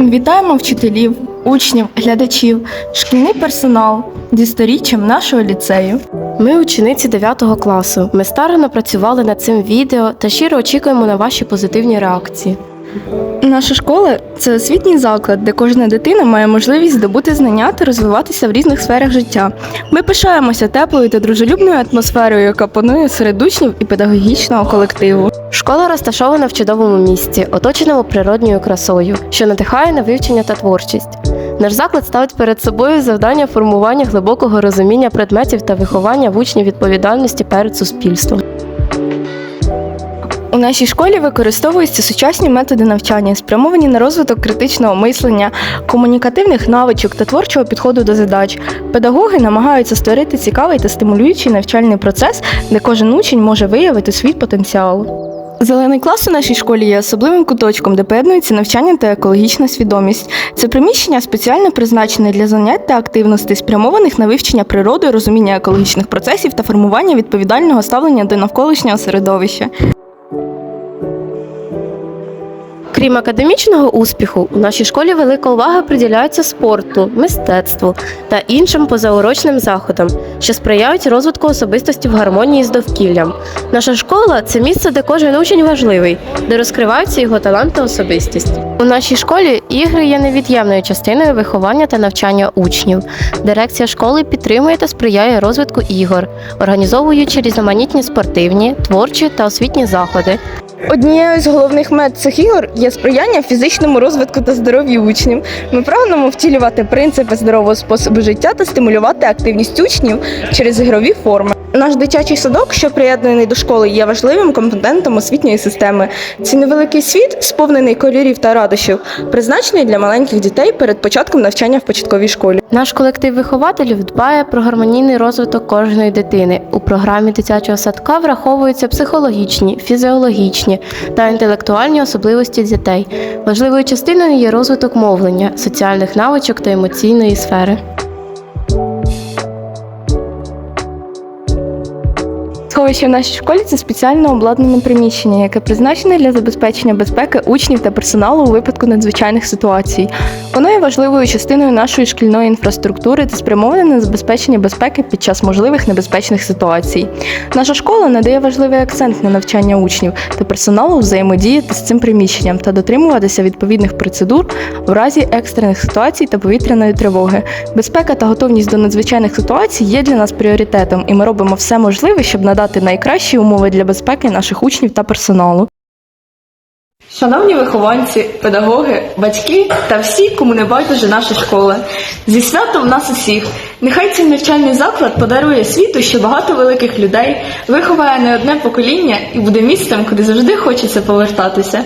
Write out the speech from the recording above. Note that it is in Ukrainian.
Вітаємо вчителів, учнів, глядачів, шкільний персонал зі сторіччям нашого ліцею. Ми учениці 9 класу. Ми старано працювали над цим відео та щиро очікуємо на ваші позитивні реакції. Наша школа це освітній заклад, де кожна дитина має можливість здобути знання та розвиватися в різних сферах життя. Ми пишаємося теплою та дружелюбною атмосферою, яка панує серед учнів і педагогічного колективу. Школа розташована в чудовому місці, оточеному природньою красою, що надихає на вивчення та творчість. Наш заклад ставить перед собою завдання формування глибокого розуміння предметів та виховання в учнів відповідальності перед суспільством. Нашій школі використовуються сучасні методи навчання, спрямовані на розвиток критичного мислення, комунікативних навичок та творчого підходу до задач. Педагоги намагаються створити цікавий та стимулюючий навчальний процес, де кожен учень може виявити свій потенціал. Зелений клас у нашій школі є особливим куточком, де поєднується навчання та екологічна свідомість. Це приміщення спеціально призначене для занять та активностей, спрямованих на вивчення природи, розуміння екологічних процесів та формування відповідального ставлення до навколишнього середовища. Крім академічного успіху, у нашій школі велика увага приділяється спорту, мистецтву та іншим позаурочним заходам, що сприяють розвитку особистості в гармонії з довкіллям. Наша школа це місце, де кожен учень важливий, де розкриваються його талант та особистість. У нашій школі ігри є невід'ємною частиною виховання та навчання учнів. Дирекція школи підтримує та сприяє розвитку ігор, організовуючи різноманітні спортивні, творчі та освітні заходи, Однією з головних мет цих ігор є сприяння фізичному розвитку та здоров'ю учнів. Ми прагнемо втілювати принципи здорового способу життя та стимулювати активність учнів через ігрові форми. Наш дитячий садок, що приєднаний до школи, є важливим компонентом освітньої системи. Це невеликий світ, сповнений кольорів та радощів, призначений для маленьких дітей перед початком навчання в початковій школі. Наш колектив вихователів дбає про гармонійний розвиток кожної дитини. У програмі дитячого садка враховуються психологічні, фізіологічні та інтелектуальні особливості дітей. Важливою частиною є розвиток мовлення, соціальних навичок та емоційної сфери. Сховище в нашій школі це спеціально обладнане приміщення, яке призначене для забезпечення безпеки учнів та персоналу у випадку надзвичайних ситуацій. Воно є важливою частиною нашої шкільної інфраструктури та спрямоване на забезпечення безпеки під час можливих небезпечних ситуацій. Наша школа надає важливий акцент на навчання учнів та персоналу взаємодіяти з цим приміщенням та дотримуватися відповідних процедур в разі екстрених ситуацій та повітряної тривоги. Безпека та готовність до надзвичайних ситуацій є для нас пріоритетом, і ми робимо все можливе, щоб надати найкращі умови для безпеки наших учнів та персоналу. Шановні вихованці, педагоги, батьки та всі, кому не байдуже наша школа. Зі святом нас усіх. Нехай цей навчальний заклад подарує світу ще багато великих людей, виховає не одне покоління і буде місцем, куди завжди хочеться повертатися.